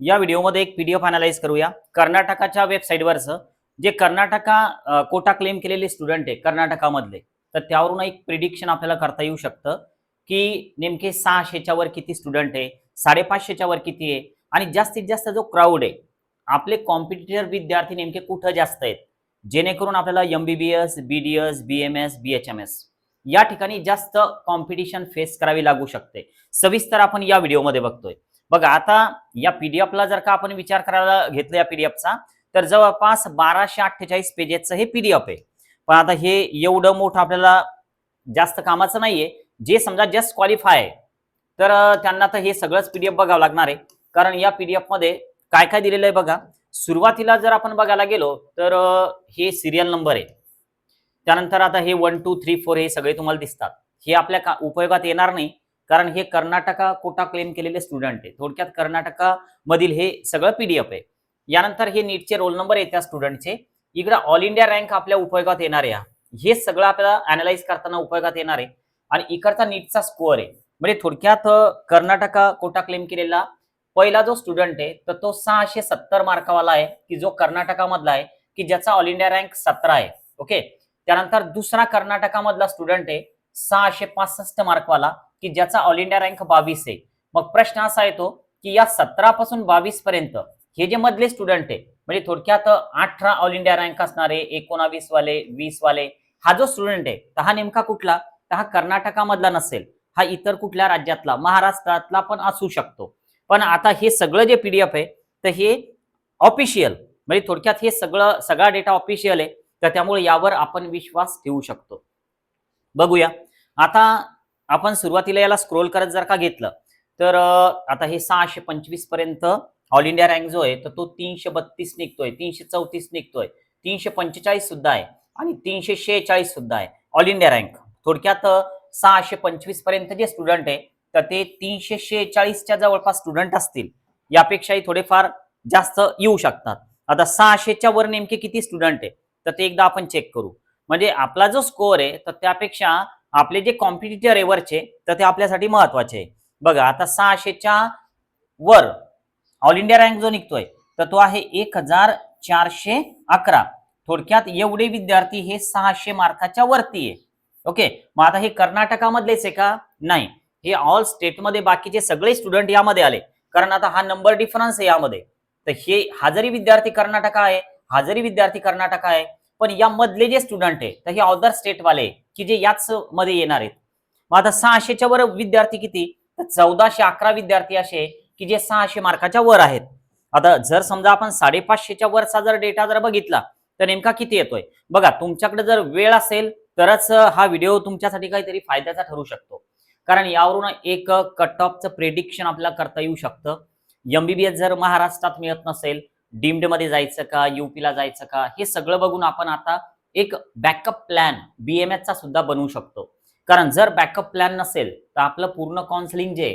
या व्हिडिओमध्ये एक पीडीएफ अनालाइज करूया. कर्नाटकाच्या वेबसाईटवरचं जे कर्नाटका कोटा क्लेम केलेले स्टुडंट आहे कर्नाटकामधले तर त्यावरून एक प्रिडिक्शन आपल्याला करता येऊ शकतं की नेमके सहाशेच्या वर किती स्टुडंट आहे साडेपाचशेच्या वर किती आहे आणि जास्तीत जास्त जो क्राऊड आहे आपले कॉम्पिटिटर विद्यार्थी नेमके कुठं जास्त आहेत जेणेकरून आपल्याला M B B S B D S B M S B H M S या ठिकाणी जास्त कॉम्पिटिशन फेस करावी लागू शकते. सविस्तर आपण या व्हिडिओमध्ये बघतोय. बघा आता या पीडीएफला जर का आपण विचार करायला घेतलं या पीडीएफचा तर जवळपास बाराशे अठ्ठेचाळीस पेजेसचं हे पीडीएफ आहे. पण आता हे एवढं मोठं आपल्याला जास्त कामाचं नाहीये. जे समजा जस्ट क्वालिफाय आहे तर त्यांना तर हे सगळंच पीडीएफ बघावं लागणार आहे. कारण या पीडीएफमध्ये काय काय दिलेलं आहे बघा. सुरुवातीला जर आपण बघायला गेलो तर हे सिरियल नंबर आहे. त्यानंतर आता हे वन टू थ्री फोर हे सगळे तुम्हाला दिसतात. हे आपल्या का उपयोगात येणार नाही. कारण हे कर्नाटका कोटा क्लेम केलेले स्टुडंट आहे. थोडक्यात कर्नाटका मधील हे सगळं पीडीएफ आहे. यानंतर हे नीटचे रोल नंबर आहेत त्या स्टुडंटचे इकडे ऑल इंडिया रँक आपल्या उपयोगात येणार आहे हे सगळं आपल्याला अनालाइज करताना उपयोगात येणार आहे. आणि इकडचा नीटचा स्कोअर आहे. म्हणजे थोडक्यात कर्नाटका कोटा क्लेम केलेला पहिला जो स्टुडंट आहे तर तो सहाशे सत्तर मार्कावाला आहे की जो कर्नाटकामधला आहे की ज्याचा ऑल इंडिया रँक सतरा आहे. ओके त्यानंतर दुसरा कर्नाटकामधला स्टुडंट आहे सहाशे पासष्ट मार्कवाला की ज्याचा ऑल इंडिया रँक बावीस आहे. मग प्रश्न असा येतो की या सतरा पासून बावीस पर्यंत हे जे मधले स्टुडंट आहे म्हणजे थोडक्यात अठरा ऑल इंडिया रँक असणारे एकोणावीस वाले वीस वाले हा जो स्टुडंट आहे तर हा नेमका कुठला? तर हा कर्नाटकामधला नसेल. हा इतर कुठल्या राज्यातला? महाराष्ट्रातला पण असू शकतो. पण आता हे सगळं जे पीडीएफ आहे तर हे ऑफिशियल म्हणजे थोडक्यात हे सगळं सगळा डेटा ऑफिशियल आहे तर त्यामुळे यावर आपण विश्वास ठेवू शकतो. बघूया. आता आपण सुरुवातीला याला स्क्रोल करत जर का घेतलं तर आता हे सहाशे पंचवीसपर्यंत ऑल इंडिया रँक जो आहे तर तो तीनशे बत्तीस निघतोय तीनशे चौतीस निघतोय तीनशे पंचेचाळीस सुद्धा आहे आणि तीनशे शेहेचाळीस सुद्धा आहे ऑल इंडिया रँक थोडक्यात सहाशे पंचवीसपर्यंत जे स्टुडंट आहे तर ते तीनशे शेहेचाळीसच्या जवळपास स्टुडंट असतील. यापेक्षाही थोडेफार जास्त येऊ शकतात. आता सहाशेच्या वर नेमके किती स्टुडंट आहे तर ते एकदा आपण चेक करू. म्हणजे आपला जो स्कोअर आहे तर त्यापेक्षा आपले जे कॉम्पिटिटर आहे वरचे तर ते आपल्यासाठी महत्त्वाचे आहे. बघा आता सहाशेच्या वर ऑल इंडिया रँक जो निघतोय तर तो आहे एक हजार चारशे अकरा. थोडक्यात एवढे विद्यार्थी हे सहाशे मार्काच्या वरती आहे. ओके मग आता हे कर्नाटकामधलेच आहे का? नाही. हे ऑल स्टेटमध्ये बाकीचे सगळे स्टुडंट यामध्ये आले. कारण आता हा नंबर डिफरन्स आहे यामध्ये. तर हे हजरी विद्यार्थी कर्नाटका आहे. हा विद्यार्थी कर्नाटका आहे. पण या मधले जे स्टुडंट आहे तर हे अदर स्टेटवाले की जे याच मध्ये येणार आहेत. मग आता सहाशेच्या वर विद्यार्थी किती? तर चौदाशे अकरा विद्यार्थी असे की जे सहाशे मार्काच्या वर आहेत. आता जर समजा आपण साडेपाचशेच्या वरचा जर डेटा जर बघितला तर नेमका किती येतोय? बघा तुमच्याकडे जर वेळ असेल तरच हा व्हिडिओ तुमच्यासाठी काहीतरी फायद्याचा ठरू शकतो. कारण यावरून एक कट ऑफचं प्रेडिक्शन आपल्याला करता येऊ शकतं. एमबीबीएस जर महाराष्ट्रात मिळत नसेल डीम्डमध्ये जायचं का युपीला जायचं का हे सगळं बघून आपण आता एक बॅकअप प्लॅन बीएमएस चा सुद्धा बनवू शकतो. कारण जर बॅकअप प्लॅन नसेल तर आपलं पूर्ण काउन्सिलिंग जे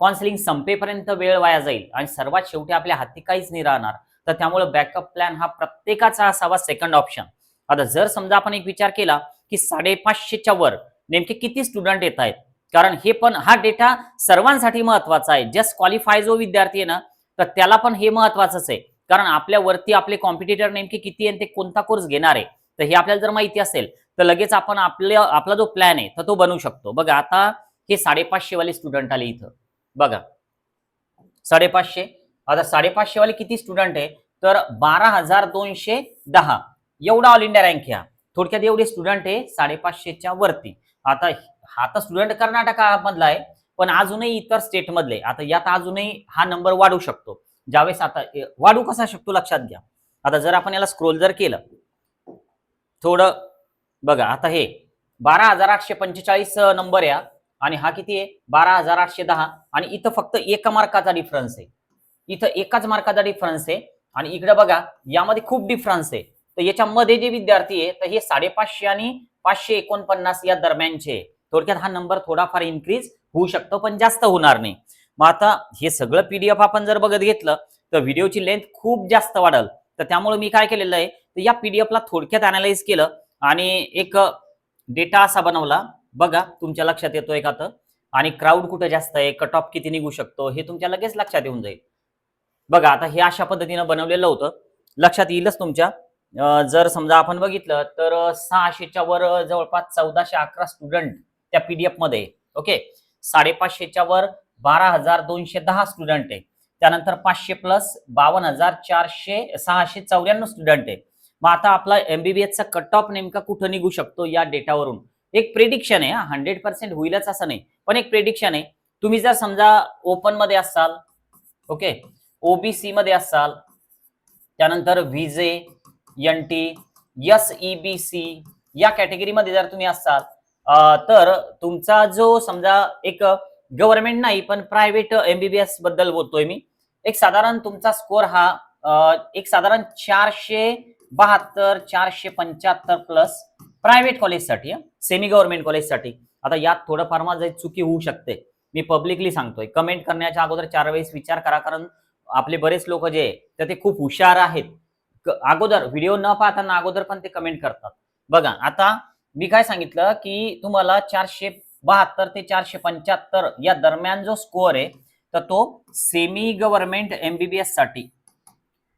काउन्सिलिंग संपेपर्यंत वेळ वाया जाईल आणि सर्वात शेवटी आपल्या हाती काहीच नाही राहणार. तर त्यामुळे बॅकअप प्लॅन हा प्रत्येकाचा असावा सेकंड ऑप्शन आता जर समजा आपण एक विचार केला की साडेपाचशेच्या वर नेमके किती स्टुडंट येत आहेत? कारण हे पण हा डेटा सर्वांसाठी महत्त्वाचा आहे. जस्ट क्वालिफाय जो विद्यार्थी आहे ना तर त्याला पण हे महत्वाचंच आहे. कारण आपल्यावरती आपले कॉम्पिटिटर नेमके किती आहे आणि ते कोणता कोर्स घेणार आहे? तर हे आपल्याला जर माहिती असेल तर लगेच आपण आपल्या आपला जो प्लॅन आहे तर तो बनवू शकतो. बघा आता हे साडेपाचशे वाले स्टुडंट आले इथं. बघा. साडेपाचशे. आता साडेपाचशे वाले किती स्टुडंट आहे? तर बारा हजार दोनशे दहा. एवढा ऑल इंडिया रँक ह्या थोडक्यात एवढे स्टुडंट आहे साडेपाचशेच्या वरती. आता हा तर स्टुडंट कर्नाटकामधला आहे पण अजूनही इतर स्टेट मधले. आता यात अजूनही हा नंबर वाढू शकतो. ज्यावेळेस आता वाढू कसा शकतो लक्षात घ्या. आता जर आपण याला स्क्रोल जर केलं थोडं बघा आता हे बारा हजार आठशे पंचेचाळीस नंबर या आणि हा किती आहे? बारा हजार आठशे दहा आणि इथं फक्त एका मार्काचा डिफरन्स आहे. इथं एकाच मार्काचा डिफरन्स आहे आणि इकडे बघा यामध्ये खूप डिफरन्स आहे. तर याच्यामध्ये जे विद्यार्थी आहे तर हे साडेपाचशे आणि पाचशे एकोणपन्नास या दरम्यानचे थोडक्यात हा नंबर थोडाफार इन्क्रीज होऊ शकतो पण जास्त होणार नाही. मग आता हे सगळं पीडीएफ आपण जर बघत घेतलं तर व्हिडिओची लेंथ खूप जास्त वाढल. तर त्यामुळे मी काय केलेलं आहे तर या पीडीएफला थोडक्यात अनालाइज केलं आणि एक डेटा असा बनवला. बघा तुमच्या लक्षात येतोय का तर? आणि क्राऊड कुठे जास्त आहे कट ऑफ किती निघू शकतो हे तुमच्या लगेच लक्षात येऊन जाईल. बघा आता हे अशा पद्धतीनं बनवलेलं होतं. लक्षात येईलच तुमच्या. जर समजा आपण बघितलं तर सहाशेच्या वर जवळपास चौदाशे अकरा स्टुडंट त्या पीडीएफमध्ये. ओके? साडेपाचशेच्या वर बारा हजार दोनशे दहा स्टुडंट आहे. त्यानंतर पाचशे प्लस बावन्न हजार चारशे सहाशे चौऱ्याण्णव स्टुडंट आहे. मग आता आपला एमबीबीएसचा कट ऑफ नेमका कुठं निघू शकतो या डेटावरून एक प्रेडिक्शन आहे हंड्रेड पर्सेंट होईलच असं नाही. पण एक प्रेडिक्शन आहे. तुम्ही जर समजा ओपनमध्ये असाल ओके ओबीसी मध्ये असाल त्यानंतर VJ N T S E B C या कॅटेगरीमध्ये जर तुम्ही असाल तर तुमचा जो समजा एक गव्हर्नमेंट नाही पण प्रायव्हेट एमबीबीएसबद्दल बोलतोय मी. एक साधारण तुमचा स्कोर हा एक साधारण चारशे बहात्तर चारशे पंच्याहत्तर प्लस प्रायव्हेट कॉलेजसाठी सेमी गव्हर्नमेंट कॉलेजसाठी. आता यात थोडंफार माझं चुकी होऊ शकते. मी पब्लिकली सांगतोय कमेंट करण्याच्या अगोदर चार वेळेस विचार करा कारण आपले बरेच लोक जे तर ते खूप हुशार आहेत. अगोदर व्हिडिओ न पाहताना अगोदर पण ते कमेंट करतात. बघा आता मी काय सांगितलं की तुम्हाला चारशे बहात्तर ते चारशे पंच्याहत्तर या दरम्यान जो स्कोअर आहे तर तो सेमी गव्हर्नमेंट एमबीबीएससाठी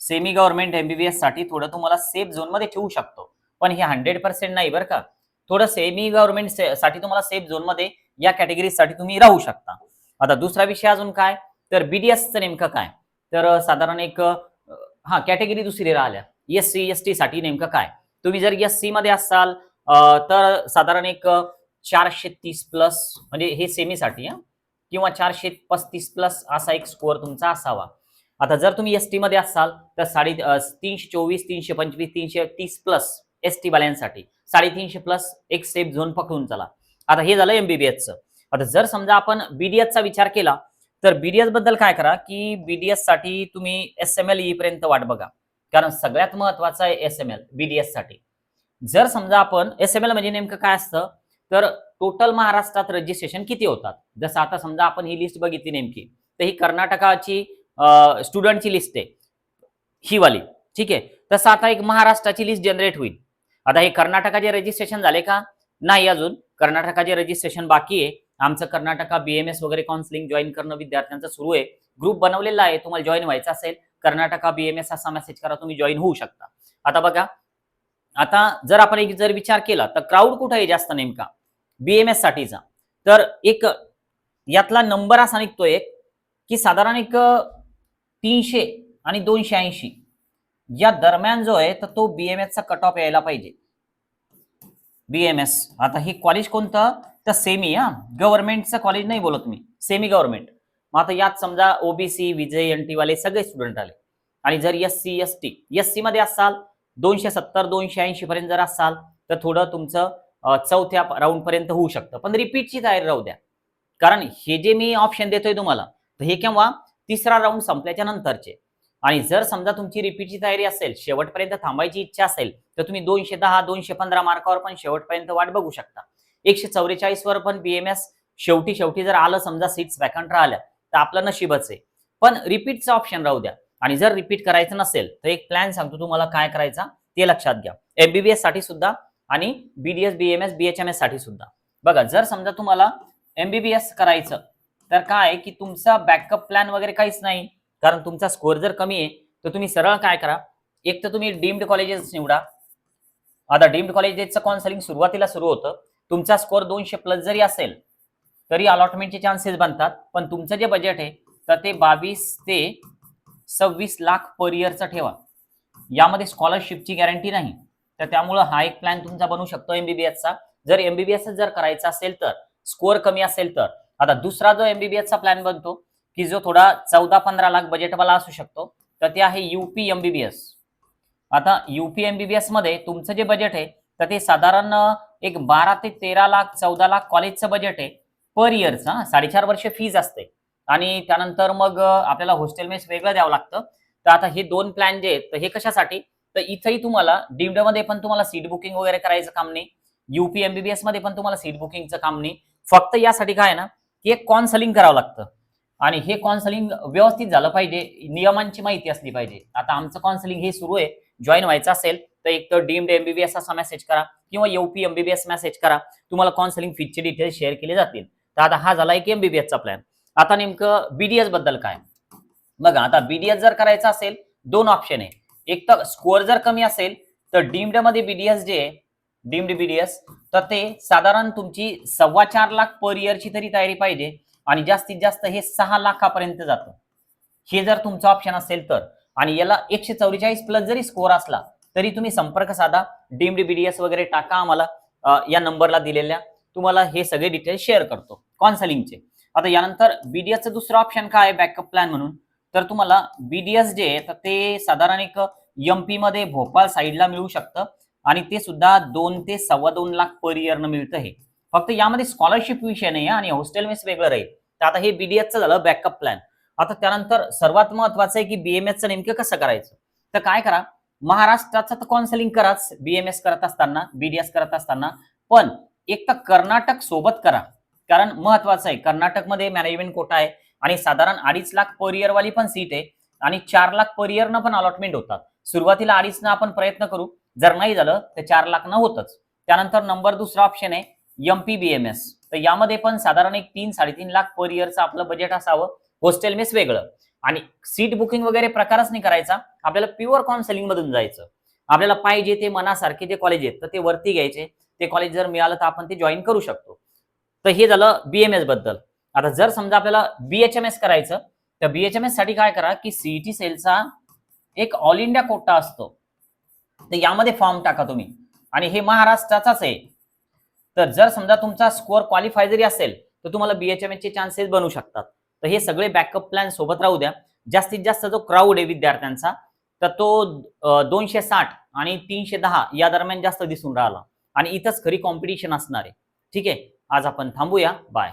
सेमी गव्हर्नमेंट एमबीबीएससाठी थोडं तुम्हाला सेफ झोनमध्ये ठेवू शकतो. पण हे हंड्रेड पर्सेंट नाही बरं का. थोडं सेमी गव्हर्नमेंटसाठी तुम्हाला सेफ झोनमध्ये या कॅटेगरीसाठी तुम्ही राहू शकता. आता दुसरा विषय अजून काय? तर बीडीएसचं नेमकं काय? तर साधारण एक हा कॅटेगरी दुसरी राहिल्या. एस सी एस टी साठी नेमकं काय? तुम्ही जर एस सी मध्ये असाल तर साधारण एक चारशे तीस प्लस म्हणजे हे सेमीसाठी हा. किंवा चारशे पस्तीस प्लस असा एक स्कोअर तुमचा असावा. आता जर तुम्ही एसमध्ये असाल तर साडे तीनशे चोवीस तीनशे पंचवीस तीनशे तीस प्लस एस टी वाल्यांसाठी साडेतीनशे प्लस एक सेफ झोन पकडून चला. आता हे झालं एमबीबीएसचं आता जर समजा आपण बीडीएसचा विचार केला तर बीडीएसबद्दल काय करा की बीडीएससाठी तुम्ही एस एम एल पर्यंत वाट बघा. कारण सगळ्यात महत्वाचं आहे एस एम एल बीडीएससाठी. जर समजा आपण एस एम एल म्हणजे नेमकं काय असतं? तर टोटल महाराष्ट्रात रजिस्ट्रेशन किती होतात? जसं आता समजा आपण ही लिस्ट बघितली नेमकी तर ही कर्नाटकाची स्टुडंटची लिस्ट आहे. ही वाली ठीक आहे? तसं आता एक महाराष्ट्राची लिस्ट जनरेट होईल. आता हे कर्नाटकाचे रजिस्ट्रेशन झाले का? नाही अजून. कर्नाटकाचे रजिस्ट्रेशन बाकी आहे. आमचं कर्नाटका बीएमएस वगैरे काउन्सिलिंग जॉईन करणं विद्यार्थ्यांचं सुरू आहे. ग्रुप बनवलेला आहे. तुम्हाला जॉईन व्हायचं असेल कर्नाटका बीएमएस असा मेसेज करा तुम्ही जॉईन होऊ शकता. आता बघा आता जर आपण एक जर विचार केला तर क्राऊड कुठं आहे जास्त नेमका? बीएमएस साठीचा तर एक यातला नंबर असा निघतो एक की साधारण एक तीनशे आणि दोनशे ऐंशी. या दरम्यान जो आहे तर तो बीएमएस चा कट ऑफ यायला पाहिजे. बीएमएस आता हे कॉलेज कोणतं? तर सेमी हा. गव्हर्नमेंटचं कॉलेज नाही बोलत मी. सेमी गव्हर्नमेंट मग आता यात समजा ओबीसी विजय एन टी वाले सगळे स्टुडंट आले. आणि जर S C S T S C मध्ये असाल दोनशे सत्तर दोनशे ऐंशी पर्यंत जर असाल तर थोडं तुमचं चौथ्या राऊंड पर्यंत होऊ शकतं. पण रिपीटची तयारी राहू द्या. कारण हे जे मी ऑप्शन देतोय तुम्हाला तर हे केव्हा? तिसरा राऊंड संपल्याच्या नंतरचे. आणि जर समजा तुमची रिपीटची तयारी असेल शेवटपर्यंत थांबायची इच्छा असेल तर तुम्ही दोनशे दहा दोनशे पंधरा मार्कावर पण शेवटपर्यंत वाट बघू शकता. एकशे चौवेचाळीस वर पण बीएमएस शेवटी शेवटी जर आलं समजा सीट्स वॅकंट राहिल्या तर आपलं नशीबच आहे. पण रिपीटचं ऑप्शन राहू द्या. आणि जर रिपीट करायचं नसेल तर एक प्लॅन सांगतो तुम्हाला काय करायचा ते लक्षात घ्या. एमबीबीएससाठी सुद्धा आणि बीडीएस बीएमएस बीएचएमएससाठी सुद्धा. बघा जर समजा तुम्हाला एमबीबीएस करायचं तर काय आहे की तुमचा बॅकअप प्लॅन वगैरे काहीच नाही. कारण तुमचा स्कोअर जर कमी आहे तर तुम्ही सरळ काय करा एक तर तुम्ही डीम्ड कॉलेजेस निवडा. आता डीम्ड कॉलेजेसचं काउन्सिलिंग सुरुवातीला सुरू होतं. तुमचा स्कोअर दोनशे प्लस जरी असेल तरी अलॉटमेंटचे चान्सेस बनतात. पण तुमचं जे बजेट आहे तर ते बावीस ते सव्वीस लाख पर इयरचं ठेवा. यामध्ये स्कॉलरशिपची गॅरंटी नाही. तर त्यामुळं हा एक प्लॅन तुमचा बनू शकतो एमबीबीएसचा जर एमबीबीएस जर करायचा असेल तर स्कोअर कमी असेल तर आता दुसरा जो एमबीबीएसचा प्लॅन बनतो की जो थोडा चौदा पंधरा लाख बजेटवाला असू शकतो तर ते आहे युपी एमबीबीएस आता युपी एमबीबीएसमध्ये तुमचं जे बजेट आहे तर ते साधारण एक बारा ते तेरा लाख चौदा लाख कॉलेजचं बजेट आहे पर इयरचं साडेचार वर्ष फीज असते. आणि त्यानंतर मग आपल्याला हॉस्टेल मेस वेगळं द्यावं लागतं. तर आता हे दोन प्लॅन जे आहेत तर हे कशासाठी? तर इथंही तुम्हाला डीम्डमध्ये पण तुम्हाला सीट बुकिंग वगैरे करायचं काम नाही. युपी एमबीबीएसमध्ये पण तुम्हाला सीट बुकिंगचं काम नाही. फक्त यासाठी काय ना की एक कॉन्सलिंग करावं लागतं. आणि हे कॉन्सलिंग व्यवस्थित झालं पाहिजे नियमांची माहिती असली पाहिजे. आता आमचं कॉन्सलिंग हे सुरू आहे जॉईन व्हायचं असेल तर एक तर डीम्ड एमबीबीएस असा मेसेज करा किंवा युपी एमबीबीएस मेसेज करा तुम्हाला कॉन्सलिंग फीचे डिटेल्स शेअर केले जातील. तर आता हा झाला एक एमबीबीएसचा प्लॅन आता नेमकं बीडीएसबद्दल काय? बघा आता बीडीएस जर करायचं असेल दोन ऑप्शन आहे. एक तर स्कोअर जर कमी असेल तर डीम्डमध्ये बीडीएस जे आहे डीम्ड बीडीएस तर ते साधारण तुमची सव्वा चार लाख पर इयरची तरी तयारी पाहिजे आणि जास्तीत जास्त हे सहा लाखापर्यंत जातं. हे जर तुमचं ऑप्शन असेल तर. आणि याला एकशे चौवेचाळीस प्लस जरी स्कोअर असला तरी तुम्ही संपर्क साधा. डीम्ड बीडीएस वगैरे टाका आम्हाला या नंबरला दिलेल्या. तुम्हाला हे सगळे डिटेल्स शेअर करतो. कॉन्सलिंगचे आता यानंतर बीडीएसचं दुसरं ऑप्शन काय आहे? बॅकअप प्लॅन म्हणून. तर तुम्हाला बीडीएस जे आहे तर ते साधारण एक एमपी मध्ये भोपाळ साईडला मिळू शकतं. आणि ते सुद्धा दोन ते सव्वा दोन लाख पर इयरनं मिळतं हे. फक्त यामध्ये स्कॉलरशिप विषय नाही आणि हॉस्टेल मेस वेगळं राहील. तर आता हे बीडीएसचं झालं बॅकअप प्लॅन आता त्यानंतर सर्वात महत्वाचं आहे की बीएमएसचं नेमकं कसं करायचं? तर काय करा? महाराष्ट्राचं तर काउन्सिलिंग कराच बीएमएस करत असताना बीडीएस करत असताना. पण एक तर कर्नाटक सोबत करा. कारण महत्वाचं आहे कर्नाटकमध्ये मॅनेजमेंट कोटा आहे. आणि साधारण अडीच लाख पर इयर वाली पण सीट आहे. आणि चार लाख पर इयरनं पण अलॉटमेंट होतात. सुरुवातीला अडीचनं आपण प्रयत्न करू. जर नाही झालं तर चार लाखनं होतच. त्यानंतर नंबर दुसरा ऑप्शन आहे एमपीबीएमएस तर यामध्ये पण साधारण एक तीन साडेतीन लाख पर इयरचं आपलं बजेट असावं. हॉस्टेल मेस वेगळं. आणि सीट बुकिंग वगैरे प्रकारच नाही करायचा. आपल्याला प्युअर काउन्सिलिंग मधून जायचं. आपल्याला पाहिजे ते मनासारखे जे कॉलेज आहेत तर ते वरती घ्यायचे. ते कॉलेज जर मिळालं तर आपण ते जॉईन करू शकतो. तर हे झालं बीएमएसबद्दल. आता जर समजा आपल्याला बीएचएमएस करायचं तर बीएचएमएससाठी काय करा की सीईटी सेलचा एक ऑल इंडिया कोटा असतो. तर यामध्ये फॉर्म टाका तुम्ही. आणि हे महाराष्ट्राचाच आहे. तर जर समजा तुमचा स्कोअर क्वालिफाय जरी असेल तर तुम्हाला बीएचएमएस चे चान्सेस बनू शकतात. तर हे सगळे बॅकअप प्लॅन सोबत राहू द्या. जास्तीत जास्त जो क्राऊड आहे विद्यार्थ्यांचा तर तो दोनशे साठ आणि तीनशे दहा या दरम्यान जास्त दिसून राहिला. आणि इथंच खरी कॉम्पिटिशन असणार आहे. ठीक आहे? आज आपण थांबूया. बाय